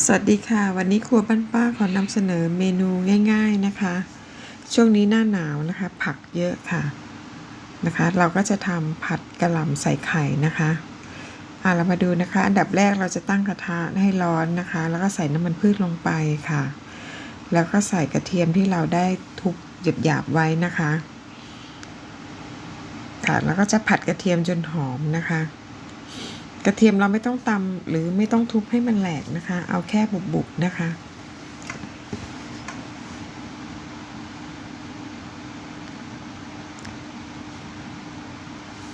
สวัสดีค่ะ วันนี้ครัวบ้านป้าขอนำเสนอเมนูง่าย ๆนะคะ ช่วงนี้หน้าหนาวนะคะ ผักเยอะค่ะนะคะ เราก็จะทำผัดกระหล่ำใส่ไข่นะคะอะเรามาดูนะคะ อันดับแรกเราจะตั้งกระทะให้ร้อนนะคะ แล้วก็ใส่น้ำมันพืชลงไปค่ะ แล้วก็ใส่กระเทียมที่เราได้ทุบหยาบๆไว้นะคะค่ะแล้วก็จะผัดกระเทียมจนหอมนะคะ กระเทียมเราไม่ต้องตำหรือไม่ต้องทุบให้มันแหลกนะคะ เอาแค่บุบๆนะคะ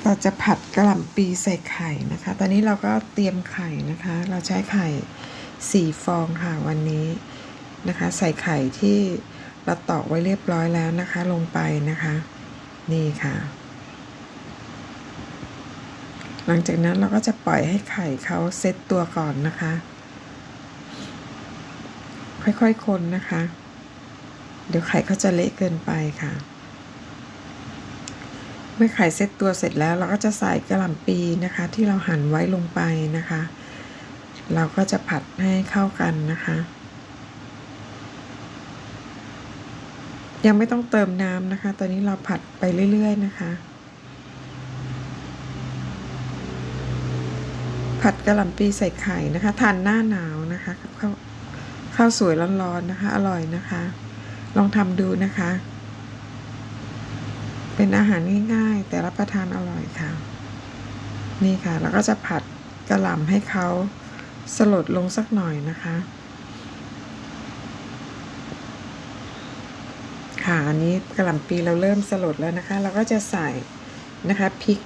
เราจะผัดกระหล่ำปีใส่ไข่นะคะ ตอนนี้เราก็เตรียมไข่นะคะ เราใช้ไข่สี่ฟองค่ะวันนี้นะคะ ใส่ไข่ที่เราตอกไว้เรียบร้อยแล้วนะคะ ลงไปนะคะ นี่ค่ะ หลังจากนั้นเราก็จะปล่อยให้ไข่เขาเซตตัวก่อนนะคะ ค่อยๆคนนะคะ เดี๋ยวไข่เขาจะเละเกินไปค่ะ เมื่อไข่เซตตัวเสร็จแล้ว เราก็จะใส่กระหล่ำปีนะคะ ที่เราหั่นไว้ลงไปนะคะ เราก็จะผัดให้เข้ากันนะคะ ยังไม่ต้องเติมน้ำนะคะ ตอนนี้เราผัดไปเรื่อย ๆ นะคะ ผัดกระหล่ำปีใส่ไข่นะคะ ทานหน้าหนาวนะคะข้าวข้าวสวยร้อนๆนะคะ อร่อยนะคะ ลองทำดูนะคะ เป็นอาหารง่ายๆ แต่รับประทานอร่อยค่ะ นี่ค่ะ แล้วก็จะผัดกระหล่ำให้เขาสลดลงสักหน่อยนะคะ ค่ะอันนี้กระหล่ำปีเราเริ่มสลดแล้วนะคะ เราก็จะใส่นะคะพริก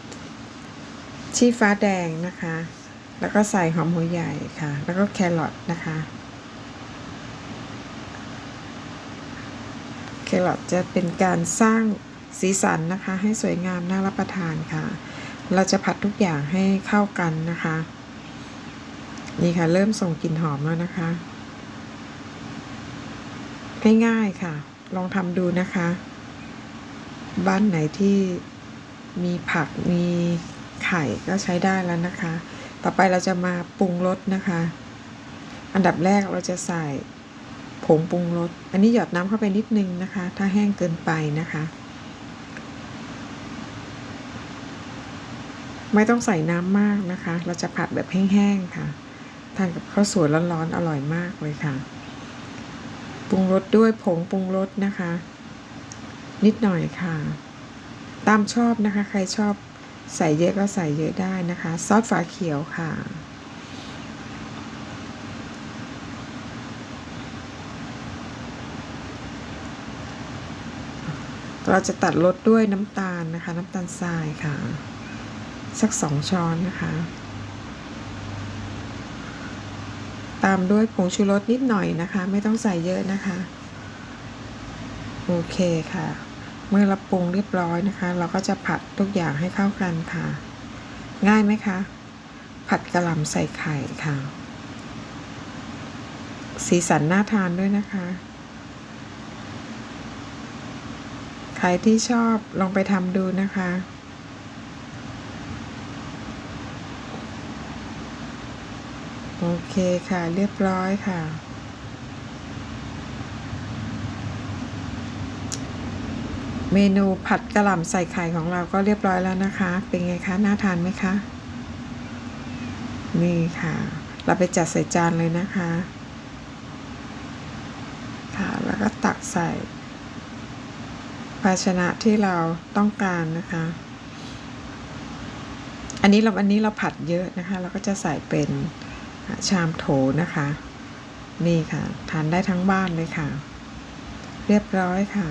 ชี้ฟ้าแดงนะคะ แล้วก็ใส่หอมหัวใหญ่ค่ะ แล้วก็แครอทนะคะ แครอทจะเป็นการสร้างสีสันนะคะ ให้สวยงามน่ารับประทานค่ะ เราจะผัดทุกอย่างให้เข้ากันนะคะ นี่ค่ะเริ่มส่งกลิ่นหอมแล้วนะคะ ง่ายๆค่ะ ลองทำดูนะคะ บ้านไหนที่มีผักมีไข่ก็ใช้ได้แล้วนะคะ ต่อไปเราจะมาปรุงรสนะคะ อันดับแรกเราจะใส่ผงปรุงรส อันนี้หยอดน้ำเข้าไปนิดนึงนะคะ ถ้าแห้งเกินไปนะคะ ไม่ต้องใส่น้ำมากนะคะ เราจะผัดแบบแห้งๆค่ะ ทานกับข้าวสวยร้อนๆอร่อยมากเลยค่ะ ปรุงรสด้วยผงปรุงรสนะคะ นิดหน่อยค่ะ ตามชอบนะคะ ใครชอบ ใส่เยอะก็ใส่เยอะได้นะคะ ซอสฝาเขียวค่ะ เราจะตัดรสด้วยน้ำตาลนะคะ น้ำตาลทรายค่ะ สักสองช้อนนะคะ ตามด้วยผงชูรสนิดหน่อยนะคะ ไม่ต้องใส่เยอะนะคะ โอเคค่ะ เมื่อเราปรุงเรียบร้อยนะคะ เราก็จะผัดทุกอย่างให้เข้ากันค่ะ ง่ายไหมคะ ผัดกระหล่ำใส่ไข่ค่ะ สีสันน่าทานด้วยนะคะ ใครที่ชอบลองไปทำดูนะคะโอเคค่ะ เรียบร้อยค่ะ เมนูผัดกระหล่ำใส่ไข่ของเราก็เรียบร้อยแล้วนะคะ เป็นไงคะ น่าทานไหมคะ นี่ค่ะ เราไปจัดใส่จานเลยนะคะ ค่ะ แล้วก็ตักใส่ ภาชนะที่เราต้องการนะคะ อันนี้เราอันนี้เราผัดเยอะนะคะ เราก็จะใส่เป็นชามโถนะคะ นี่ค่ะ ทานได้ทั้งบ้านเลยค่ะ เรียบร้อยค่ะ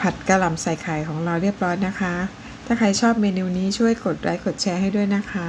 ผัดกระหล่ำใส่ไข่ของเราเรียบร้อยนะคะ ถ้าใครชอบเมนูนี้ช่วยกดไลค์กดแชร์ให้ด้วยนะคะ